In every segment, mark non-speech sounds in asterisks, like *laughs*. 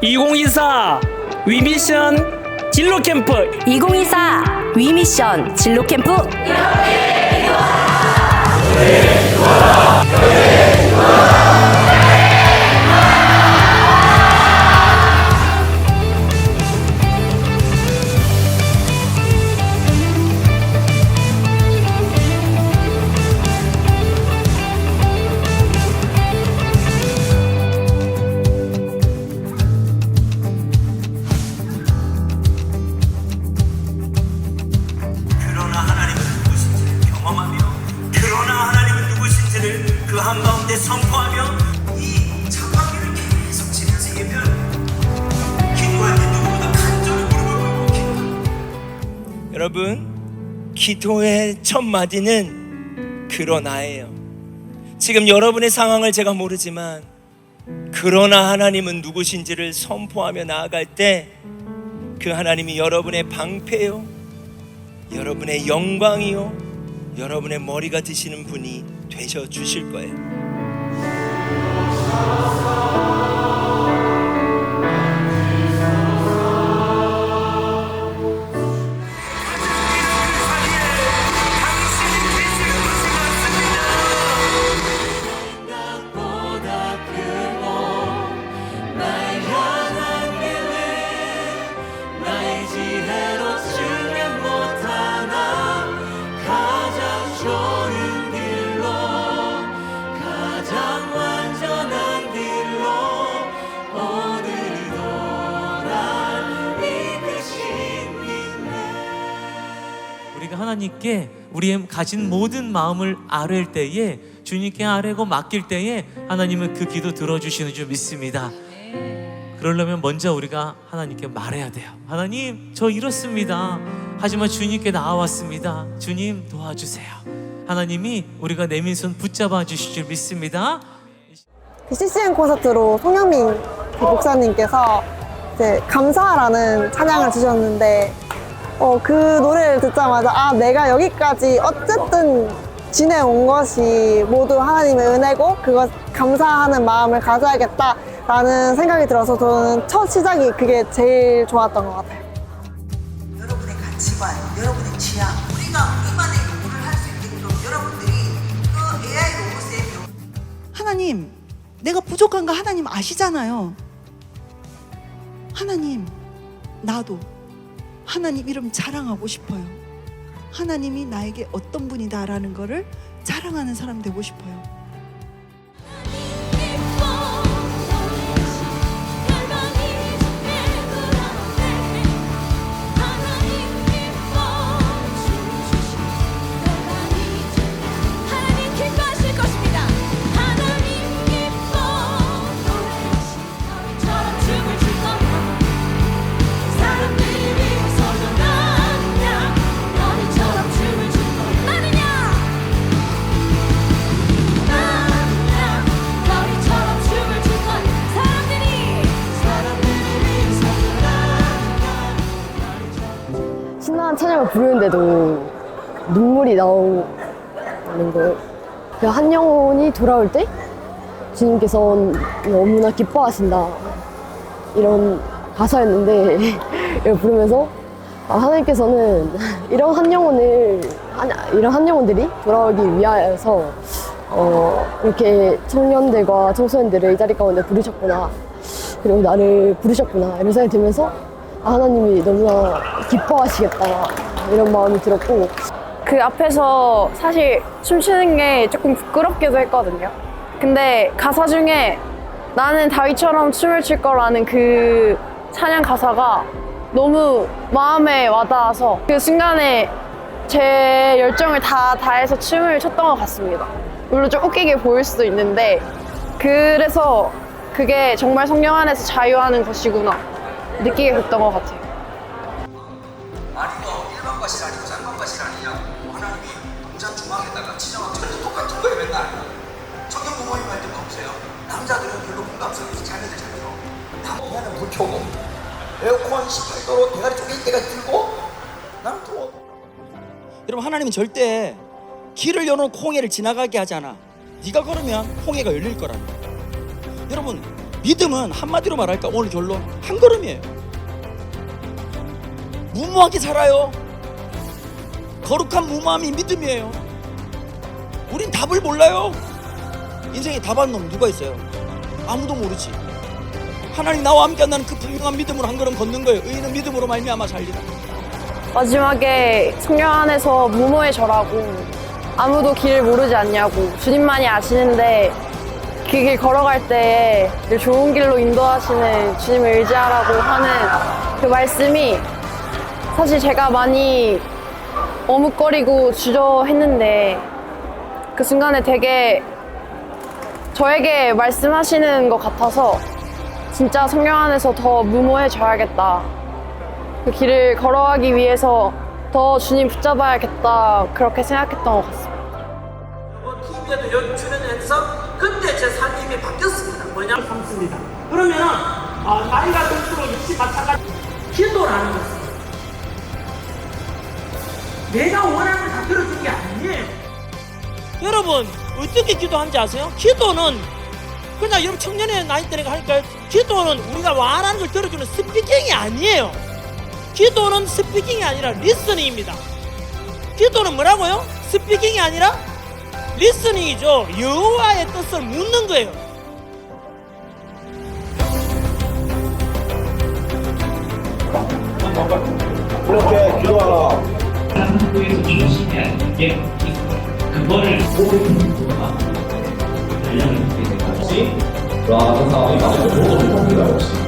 2024 위미션 진로 캠프. 2024 위미션 진로 캠프. 그러나 기도의 첫 마디는 그러나예요 지금 여러분의 상황을 제가 모르지만 그러나 하나님은 누구신지를 선포하며 나아갈 때 그 하나님이 여러분의 방패요 여러분의 영광이요 여러분의 머리가 되시는 분이 되셔 주실 거예요. 우리가 하나님께 우리의 가진 모든 마음을 아뢰일 때에 주님께 아뢰고 맡길 때에 하나님은 그 기도 들어주시는 줄 믿습니다. 그러려면 먼저 우리가 하나님께 말해야 돼요. 하나님, 저 이렇습니다. 하지만 주님께 나와왔습니다. 주님 도와주세요. 하나님이 우리가 내민 손 붙잡아 주실 줄 믿습니다. 그 CCM 콘서트로 송영민 그 목사님께서 이제 감사라는 찬양을 주셨는데 어, 그 노래를 듣자마자 아 내가 여기까지 어쨌든 지내온 것이 모두 하나님의 은혜고 그것 감사하는 마음을 가져야겠다라는 생각이 들어서 저는 첫 시작이 그게 제일 좋았던 것 같아요. 여러분의 가치관, 여러분의 취향, 우리가 우리만의 요구를 할 수 있게끔 여러분들이 그 AI 로봇의 요 하나님, 내가 부족한 거 하나님 아시잖아요. 하나님, 나도 하나님 이름 자랑하고 싶어요. 하나님이 나에게 어떤 분이다라는 거를 자랑하는 사람 되고 싶어요. 눈물이 나오는 거예요. 그한 영혼이 돌아올 때 주님께서 너무나 기뻐하신다. 이런 가사였는데 *laughs* 이걸 부르면서 아, 하나님께서는 이런 한 영혼을 한- 이런 한 영혼들이 돌아오기 위하여서 어, 이렇게 청년들과 청소년들을 이 자리 가운데 부르셨구나. 그리고 나를 부르셨구나. 이런 생각이 들면서 아, 하나님이 너무나 기뻐하시겠다. 이런 마음이 들었고 그 앞에서 사실 춤추는 게 조금 부끄럽기도 했거든요. 근데 가사 중에 나는 다윗처럼 춤을 출 거라는 그 찬양 가사가 너무 마음에 와닿아서 그 순간에 제 열정을 다 다해서 춤을 췄던 것 같습니다. 물론 좀 웃기게 보일 수도 있는데 그래서 그게 정말 성령 안에서 자유하는 것이구나 느끼게 됐던 것 같아요. 아니 뭐 일반 과실 아니고 장관 과실 아니냐 하나님이 동전 중앙에다가 지정한 전부 똑같은 거예요 맨날. 청년 부모님 할때 봐보세요. 남자들은 별로 공감성이 없어 자녀들 자녀로 남자는 불 켜고. 에어컨 18도로 대가리 쪼갤 때가 들고 나는 더워 여러분 하나님은 절대 길을 열어놓고 홍해를 지나가게 하지 않아. 네가 걸으면 홍해가 열릴 거라는 거야. 여러분 믿음은 한마디로 말할까? 오늘 결론 한 걸음이에요. 무모하게 살아요. 거룩한 무모함이 믿음이에요. 우린 답을 몰라요. 인생에 답한 놈 누가 있어요? 아무도 모르지. 하나님 나와 함께 한다는 그 분명한 믿음으로 한 걸음 걷는 거예요. 의인은 믿음으로 말미암아 살리라. 마지막에 성령 안에서 무모해져라고 아무도 길을 모르지 않냐고 주님만이 아시는데 그 길 걸어갈 때에 늘 좋은 길로 인도하시는 주님을 의지하라고 하는 그 말씀이 사실 제가 많이 어묵거리고 주저했는데 그 순간에 되게 저에게 말씀하시는 것 같아서 진짜 성령 안에서 더 무모해져야겠다. 그 길을 걸어가기 위해서 더 주님 붙잡아야겠다. 그렇게 생각했던 것 같습니다. TV에도 여기 출연해서 그때 제 삶이 바뀌었습니다. 뭐냐? 삼습니다. 그러면 어, 나이가 들수록 역시 마찬가지 기도라는 것은 내가 원하는 걸 다 들어준 게 아니에요. 여러분 어떻게 기도하는지 아세요? 기도는 그냥 여러분 청년의 나이 때가 하니까 기도는 우리가 원하는 걸 들어주는 스피킹이 아니에요. 기도는 스피킹이 아니라 리스닝입니다. 기도는 뭐라고요? 스피킹이 아니라 리스닝이죠. 여호와의 뜻을 묻는 거예요. 이렇게 기도하라. 한국에서 중심이 게 그거를 그러한 상황이 나중에 모든 겁니다, 역시. 성격이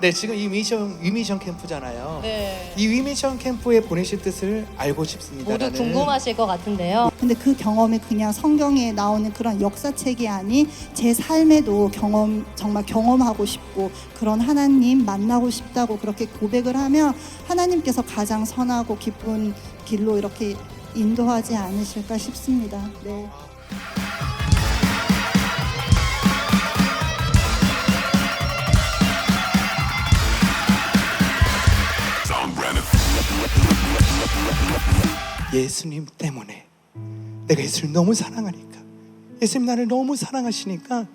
네, 지금 이 미션 위미션 캠프잖아요. 네. 이 위미션 캠프에 보내실 뜻을 알고 싶습니다. 모두 궁금하실 것 같은데요. 근데 그 경험이 그냥 성경에 나오는 그런 역사책이 아닌 제 삶에도 경험 정말 경험하고 싶고 그런 하나님 만나고 싶다고 그렇게 고백을 하면 하나님께서 가장 선하고 기쁜 길로 이렇게 인도하지 않으실까 싶습니다. 네. 예수님 때문에 내가 예수를 너무 사랑하니까 예수님 나를 너무 사랑하시니까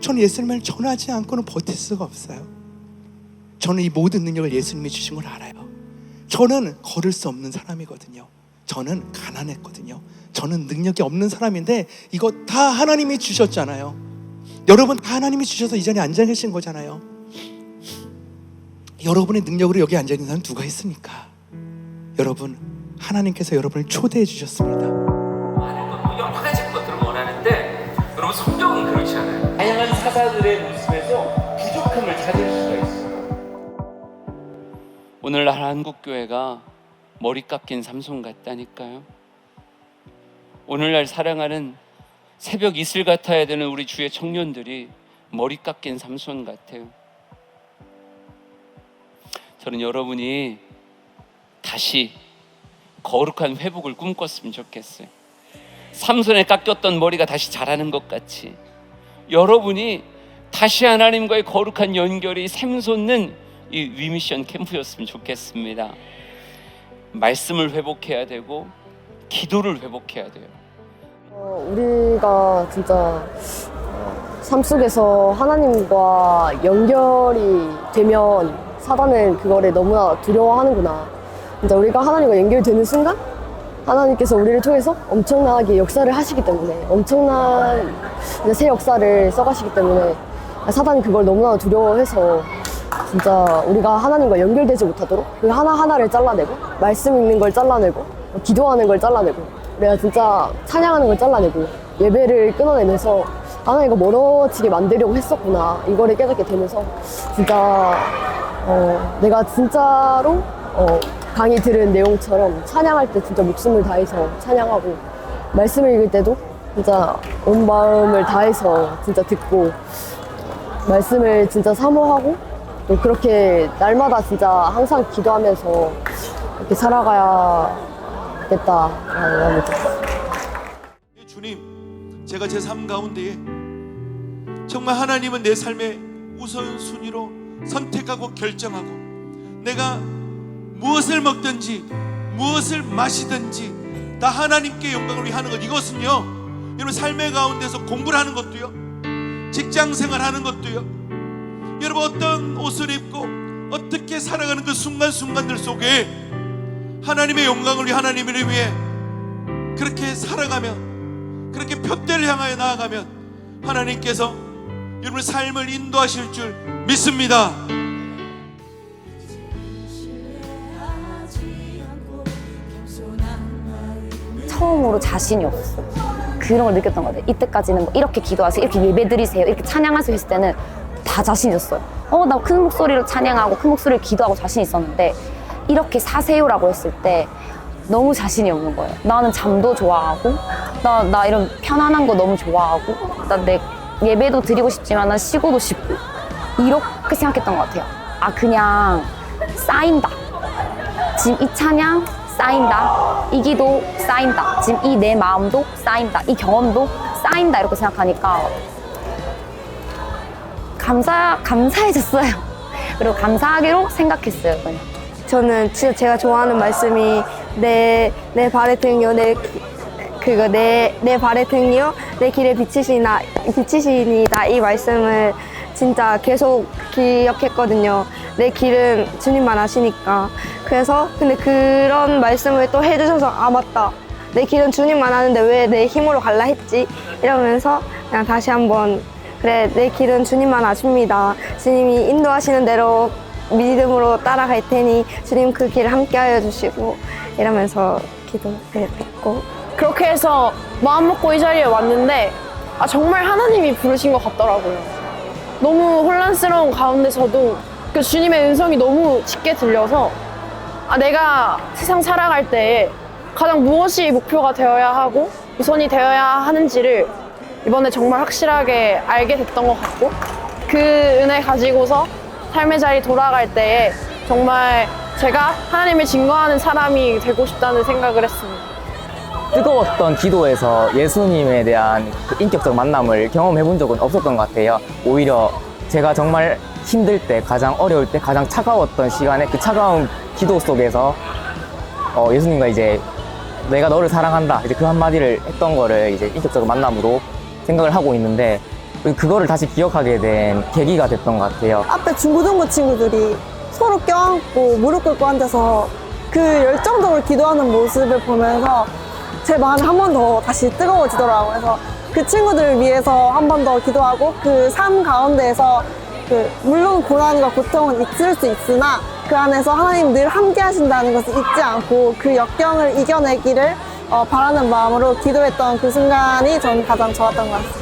저는 예수님을 전하지 않고는 버틸 수가 없어요. 저는 이 모든 능력을 예수님이 주신 걸 알아요. 저는 걸을 수 없는 사람이거든요. 저는 가난했거든요. 저는 능력이 없는 사람인데 이거 다 하나님이 주셨잖아요. 여러분 다 하나님이 주셔서 이 자리에 앉아 계신 거잖아요. 여러분의 능력으로 여기 앉아 있는 사람 누가 있습니까? 여러분 하나님께서 여러분을 초대해 주셨습니다. 성경은 그렇지 않아요. 다양한 사사들의 모습에서 부족함을 찾을 수가 있어요. 오늘날 한국 교회가 머리 깎인 삼손 같다니까요. 오늘날 사랑하는 새벽 이슬 같아야 되는 우리 주의 청년들이 머리 깎인 삼손 같아요. 저는 여러분이 다시 거룩한 회복을 꿈꿨으면 좋겠어요. 삼손에 깎였던 머리가 다시 자라는 것 같이 여러분이 다시 하나님과의 거룩한 연결이 샘솟는 이 위미션 캠프였으면 좋겠습니다. 말씀을 회복해야 되고 기도를 회복해야 돼요. 어, 우리가 진짜 어, 삶 속에서 하나님과 연결이 되면 사단은 그거를 너무나 두려워하는구나. 진짜 우리가 하나님과 연결되는 순간 하나님께서 우리를 통해서 엄청나게 역사를 하시기 때문에 엄청난 이제 새 역사를 써가시기 때문에 사단이 그걸 너무나 두려워해서 진짜 우리가 하나님과 연결되지 못하도록 그 하나하나를 잘라내고 말씀 읽는 걸 잘라내고 기도하는 걸 잘라내고 내가 진짜 찬양하는 걸 잘라내고 예배를 끊어내면서 하나님과 멀어지게 만들려고 했었구나 이거를 깨닫게 되면서 진짜 어, 내가 진짜로 어, 강의 들은 내용처럼 찬양할 때 진짜 목숨을 다해서 찬양하고 말씀을 읽을 때도 진짜 온 마음을 다해서 진짜 듣고 말씀을 진짜 사모하고 또 그렇게 날마다 진짜 항상 기도하면서 이렇게 살아가야겠다라는 마음이 들었어요. 주님, 제가 제 삶 가운데에 정말 하나님은 내 삶의 우선순위로 선택하고 결정하고 내가 무엇을 먹든지 무엇을 마시든지 다 하나님께 영광을 위해 하는 것 이것은요 여러분 삶의 가운데서 공부를 하는 것도요 직장 생활하는 것도요 여러분 어떤 옷을 입고 어떻게 살아가는 그 순간순간들 속에 하나님의 영광을 위해 하나님을 위해 그렇게 살아가면 그렇게 표대를 향하여 나아가면 하나님께서 여러분의 삶을 인도하실 줄 믿습니다. 처음으로 자신이 없었어요. 그런 걸 느꼈던 것 같아요. 이때까지는 뭐 이렇게 기도하세요, 이렇게 예배 드리세요, 이렇게 찬양하세요 했을 때는 다 자신 있었어요. 어, 나 큰 목소리로 찬양하고 큰 목소리로 기도하고 자신 있었는데 이렇게 사세요라고 했을 때 너무 자신이 없는 거예요. 나는 잠도 좋아하고 나, 나 이런 편안한 거 너무 좋아하고 나 내 예배도 드리고 싶지만 난 쉬고도 싶고 이렇게 생각했던 것 같아요. 아 그냥 쌓인다. 지금 이 찬양 쌓인다. 이 기도 쌓인다. 지금 이 내 마음도 쌓인다. 이 경험도 쌓인다. 이렇게 생각하니까 감사, 감사해졌어요. *laughs* 그리고 감사하기로 생각했어요. 그냥. 저는 진짜 제가 좋아하는 말씀이 내, 내 발의 등이요, 내, 기- 그거 내, 내 발의 등이요, 내 길에 비치시나, 비치시니다. 이 말씀을 진짜 계속 기억했거든요. 내 길은 주님만 아시니까. 그래서, 근데 그런 말씀을 또 해주셔서, 아, 맞다. 내 길은 주님만 아는데 왜 내 힘으로 갈라 했지? 이러면서 그냥 다시 한번, 그래, 내 길은 주님만 아십니다. 주님이 인도하시는 대로 믿음으로 따라갈 테니 주님 그 길을 함께 하여 주시고 이러면서 기도했고 그렇게 해서 마음 먹고 이 자리에 왔는데 아 정말 하나님이 부르신 것 같더라고요. 너무 혼란스러운 가운데서도 그 주님의 음성이 너무 짙게 들려서 아 내가 세상 살아갈 때 가장 무엇이 목표가 되어야 하고 우선이 되어야 하는지를 이번에 정말 확실하게 알게 됐던 것 같고 그 은혜 가지고서 삶의 자리 돌아갈 때에 정말 제가 하나님을 증거하는 사람이 되고 싶다는 생각을 했습니다. 뜨거웠던 기도에서 예수님에 대한 그 인격적 만남을 경험해 본 적은 없었던 것 같아요. 오히려 제가 정말 힘들 때, 가장 어려울 때, 가장 차가웠던 시간에 그 차가운 기도 속에서 어, 예수님과 이제 내가 너를 사랑한다. 이제 그 한마디를 했던 거를 이제 인격적 만남으로 생각을 하고 있는데 그거를 다시 기억하게 된 계기가 됐던 것 같아요. 앞에 중고등부 친구들이 서로 껴안고 무릎 꿇고 앉아서 그 열정적으로 기도하는 모습을 보면서 제 마음이 한 번 더 다시 뜨거워지더라고요. 그래서 그 친구들을 위해서 한 번 더 기도하고 그 삶 가운데에서 그 물론 고난과 고통은 있을 수 있으나 그 안에서 하나님 늘 함께 하신다는 것을 잊지 않고 그 역경을 이겨내기를 어, 바라는 마음으로 기도했던 그 순간이 전 가장 좋았던 것 같습니다.